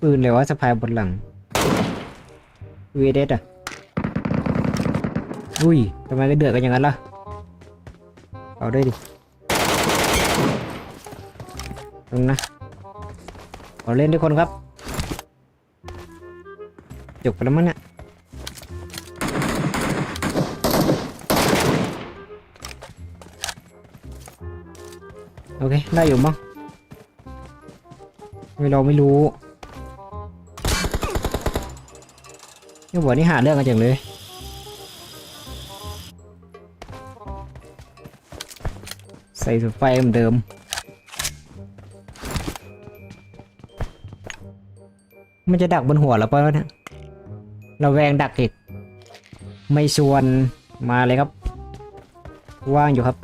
ปืนเลยวะสะพายบนหลังวีเดสอะอุ้ยทำไมก็เดือดกันอย่างนั้นล่ะ เอาด้วยดิตรงนะขอเล่นด้วยคนครับจบไปแล้วมั้งเนี่ยโอเค ได้อยู่มั้งไม่เราไม่รู้ นี่บอกนี่หาเรื่องกันจังเลยใส่สุดไฟเหมือนเดิม มันจะดักบนหัวเราปะวะเนี่ยเราแวงดักอีก ไม่ชวนมาเลยครับ ว่างอยู่ครับ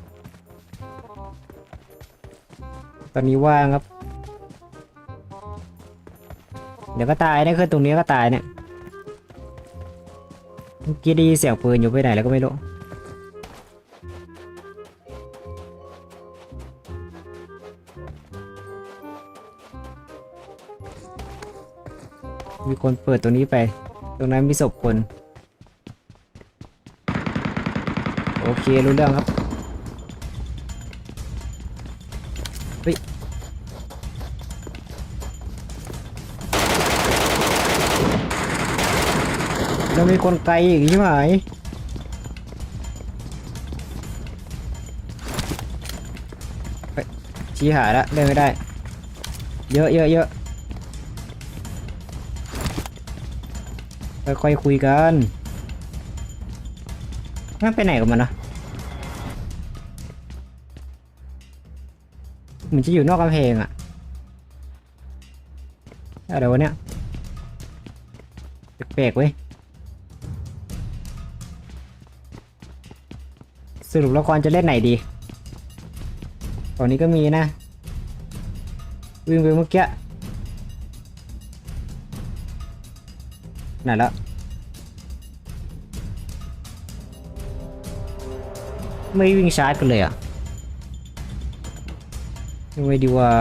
ตอนนี้ว่างครับ เดี๋ยวก็ตายนะคือตรงนี้ก็ตายเนี่ย เมื่อกี้ได้ยินเสียงปืนอยู่ไปไหนแล้วก็ไม่รู้มีคนเปิดตรงนี้ไป ตรงนั้นมีศพคน โอเค รู้เรื่องครับ แล้วมีคนไกลอีกใช่ไหมชี้หาแล้วเล่นไม่ได้ เยอะเยอะเยอะค่อยๆคุยกันมันไปไหนกับมันนะเหมือนจะอยู่นอกกำแพงอะอะไรวะเนี่ยแปลกๆเว้ย สรุปล้วครจะเล่นไหนดี ตอนนี้ก็มีนะ วิ่งไปเมื่อกี้ไหนแล้วไม่วิ่งชากันเลยอะยังไงดีวะ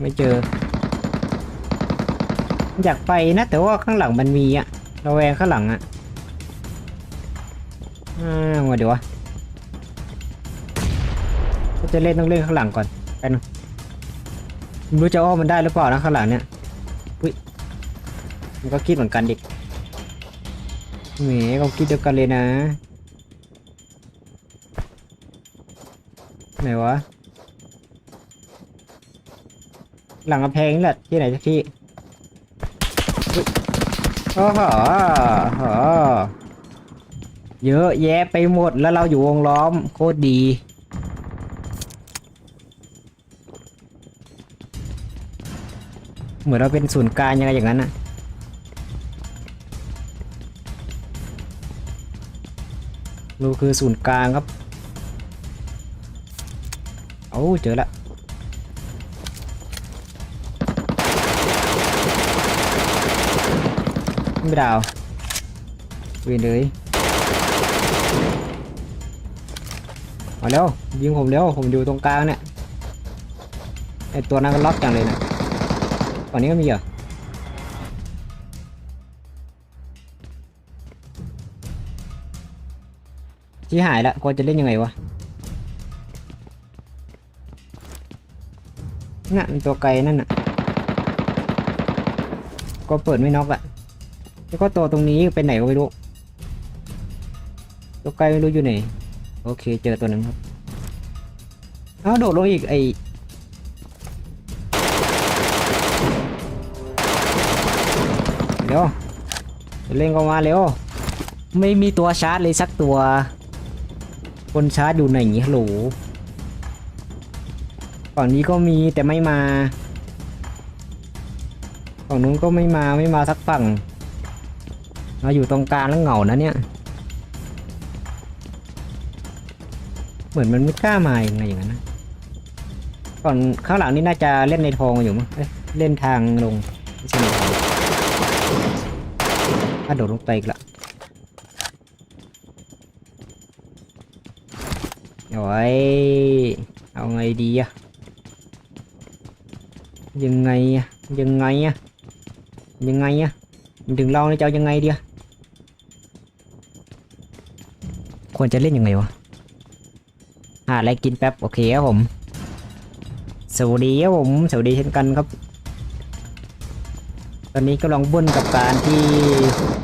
ไม่เจอ อยากไปนะ แต่ว่าข้างหลังมันมีอะ เระแวงข้างหลังอะอ่าไงเดี๋ยววะถ้าจะเล่นต้องเล่นข้างหลังก่อนไปนงไม่รู้จะอ้อมมันได้หรือเปล่านะข้างหลังเนี่ยอุ้ยมันก็คิดเหมือนกันดิแหมเขาคิดเดียวกันเลยนะไหนวะ หลังกระแพงนี่แหละที่ไหนที่ โอ้โหโหเยอะแยะไปหมดแล้วเราอยู่วงล้อมโคตรดี เหมือนเราเป็นศูนย์กลางยังไงอย่างนั้นนะเราคือศูนย์กลางครับเอาเจอละ ไม่ดาวเวียนเลยเอาเร็วยิงผมเร็วผมอยู่ตรงกลางเนี่ยไอตัวนั้นก็ล็อกจังเลยนะฝั่งนี้ก็มีเหรอที่หายละควรจะเล่นยังไงวะนั่นตัวไกลนั่นน่ะก็เปิดไม่น็อกอะ แล้วก็ตัวตรงนี้ไปไหนก็ไม่รู้ตัวไกลไม่รู้อยู่ไหน โอเคเจอตัวหนึ่งครับเอ้าโดดลงอีกไอเร็วเล่นเข้ามาเร็วไม่มีตัวชาร์จเลยสักตัว คนชาร์จอยู่ไหนฮัลโหลฝั่งนี้ก็มีแต่ไม่มา ฝั่งนู้นก็ไม่มาไม่มาสักฝั่ง เราอยู่ตรงกลางแล้วเหงานะเนี่ย เหมือนมันไม่กล้ามายังไงอย่างนั้นนะฝั่งข้างหลังนี่น่าจะเล่นในทองอยู่มั้งเเล่นทางลงไม่ใช่ในทองกระโดดลงไปอีกละเอาไว้เอาไงดีอะยังไงอะยังไงอะยังไงอะมันถึงเราเนี่ยจะเอายังไงดีย ควรจะเล่นยังไงวะหาอะไรกินแป๊บโอเคครับผม สวัสดีครับผม สวัสดีเช่นกันครับ ตอนนี้กำลังบุ่นกับการที่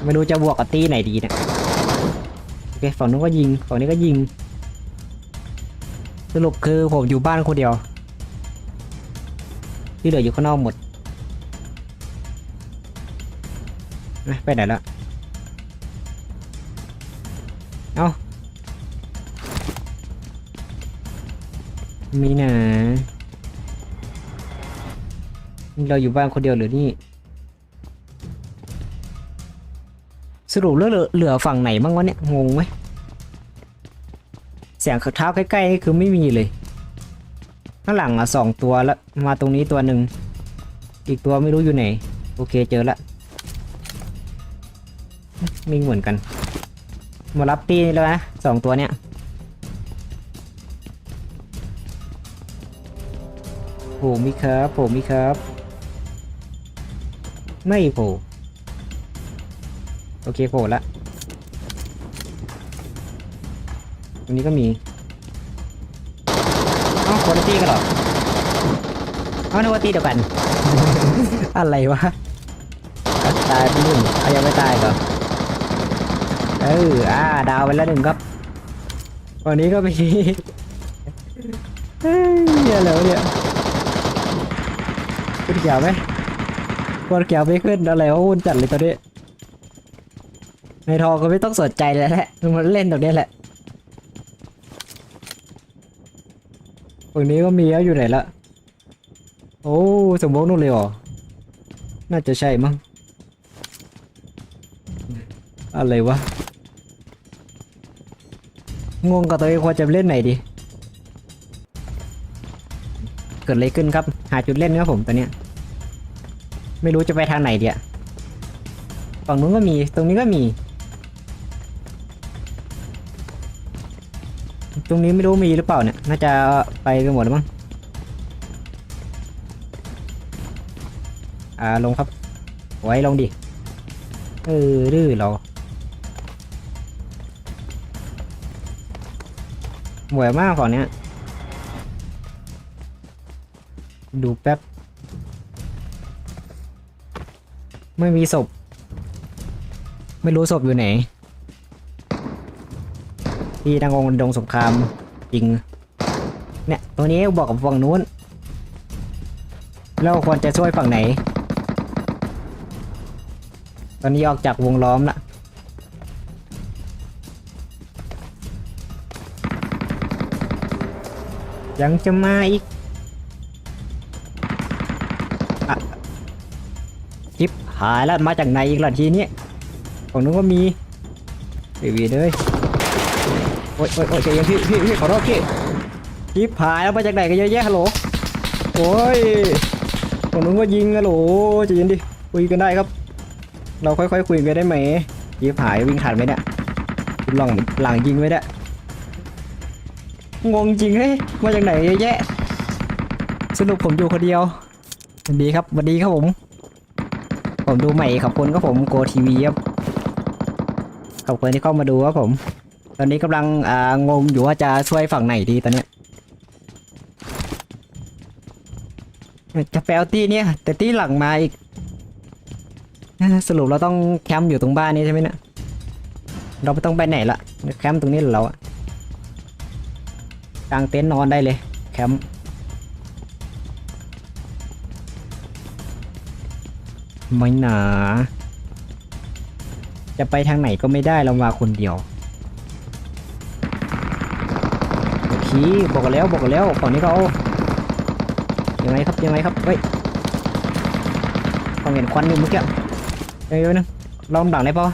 ไม่รู้จะบวกกับตีไหนดีเนะโอเคฝั่งนู้นก็ยิงฝั่งนี้ก็ยิง สรุปคือผมอยู่บ้านคนเดียว ที่เหลืออยู่ข้างนอกหมดไปไหนละเอา มีหนาเราอยู่บ้านคนเดียวหรือนี่ สรุปเหลือเหลือฝั่งไหนบ้างวะเนี่ย งงไหมเสียงเท้าใกล้ๆนี่คือไม่มีเลย ข้างหลังอะสองตัวแล้วมาตรงนี้ตัวหนึ่ง อีกตัวไม่รู้อยู่ไหน โอเคเจอละมิงเหมือนกัน มารับตีนี่แล้วนะสองตัวเนี้ย โผล่มิครับโผล่มิครับ ไม่โผล่โอเคโผล่ละตรงนี้ก็มีเอ้าคนละตีกันหรอเอ้านึกว่าตีเดียวกัน อะไรวะตายไปหนึ่งเอายังไม่ตายเหรอเอออ่าดาวไปแล้วหนึ่งครับวันนี้ก็มีเฮ้ยอะไรวะเนี่ย นเกี่ยวไหมกดเกี่ยวไม่ขึ้นอะไรวะวุ่นจัดเลยตอนนี้ในทองก็ไม่ต้องสนใจแล้วแหละมันเล่นตรงนี้แหละฝั่งนี้ก็มีแล้วอยู่ไหนละโอ้สมมตินู่นเลยเหรอน่าจะใช่มั้งอะไรวะงงกับตัวเองควรจะเล่นไหนดี เกิดอะไรขึ้นครับ หาจุดเล่นครับผมตอนเนี้ย ไม่รู้จะไปทางไหนเดียฝั่งนู้นก็มีตรงนี้ก็มี ตรงนี้ไม่รู้มีหรือเปล่าเนี่ย น่าจะไปกันหมดแล้วมั้งอ่าลงครับ ไว้ลงดิ เออดื้อเราหมวยมากฝั่งเนี้ย ดูแป๊บ ไม่มีศพ ไม่รู้ศพอยู่ไหนที่ดังองดงสงครามจริง เนี่ย ตัวนี้บอกกับฝั่งนู้น เราควรจะช่วยฝั่งไหน ตอนนี้ออกจากวงล้อมละยังจะมาอีก หายแล้วมาจากไหนอีกล่ะทีนี้ฝั่งนู้นก็มีเบบีเลยโอ๊ยโอ๊ยโอ๊ยใจเย็นพี่พี่พี่ขอโทษพี่จิบหายแล้วมาจากไหนกันเยอะแยะฮัลโหลโอ้ยฝั่งนู้นก็ยิงฮัลโหลใจเย็นดิคุยกันได้ครับ เราค่อยๆคุยกันได้ไหมยิบหายวิ่งทันไหมเนี่ยหลังหลังยิงไว้เนี่ยงงจริงเฮ้ยมาจากไหนเยอะแยะสรุปผมอยู่คนเดียวสวัสดีครับสวัสดีครับผม ผมดูใหม่ขอบคุณครับผมโกทีวีครับขอบคุณที่เข้ามาดูครับผม ตอนนี้กำลังอ่างมอยู่ว่าจะช่วยฝั่งไหนดีตอนเนี้ยจะแปลตี้เนี่ย แต่ตี้หลังมาอีกสรุปเราต้องแคมป์อยู่ตรงบ้านนี้ใช่ไหมเนี่ยเราไม่ต้องไปไหนละแคมป์ตรงนี้เราอะกางเต็นท์นอนได้เลยแคมป์ ไม่หนา จะไปทางไหนก็ไม่ได้เรามาคนเดียวโอเคบอกกันแล้วบอกกันแล้วฝั่งนี้เขายังไงครับยังไงครับเฮ้ยต้องเห็นควันอยู่เมื่อกี้เอ้ยนึงลองดังได้ปะ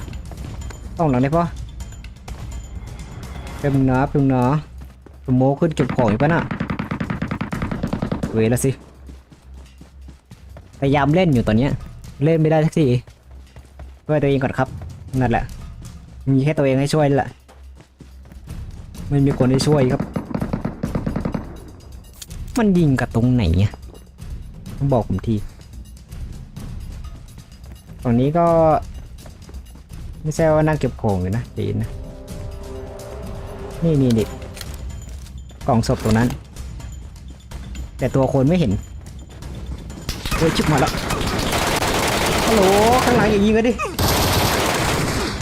ต้องดังได้ปะเป็นเนาะเป็นเนาะสโมขึ้นเก็บของอยู่ปะน่ะเวละสิพยายามเล่นอยู่ตอนเนี้ย เล่นไม่ได้สักทีช่วยตัวเองก่อนครับนั่นแหละ มีแค่ตัวเองให้ช่วยนั่นแหละไม่มีคนให้ช่วยครับ มันยิงกับตรงไหนเนี่ยต้องบอกผมทีฝั่งนี้ก็ ไม่ใช่ว่านั่งเก็บของเลยนะดีนะ นี่นี่นี่กล่องศพตรงนั้น แต่ตัวคนไม่เห็นเฮ้ยชิบมาแล้ว ฮัลโหลข้างหลังอย่ายิงกันดิ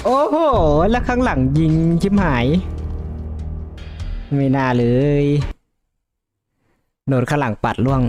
โอ้โห แล้วข้างหลังยิงชิมหาย ไม่น่าเลย โดนข้างหลังปัดล่วง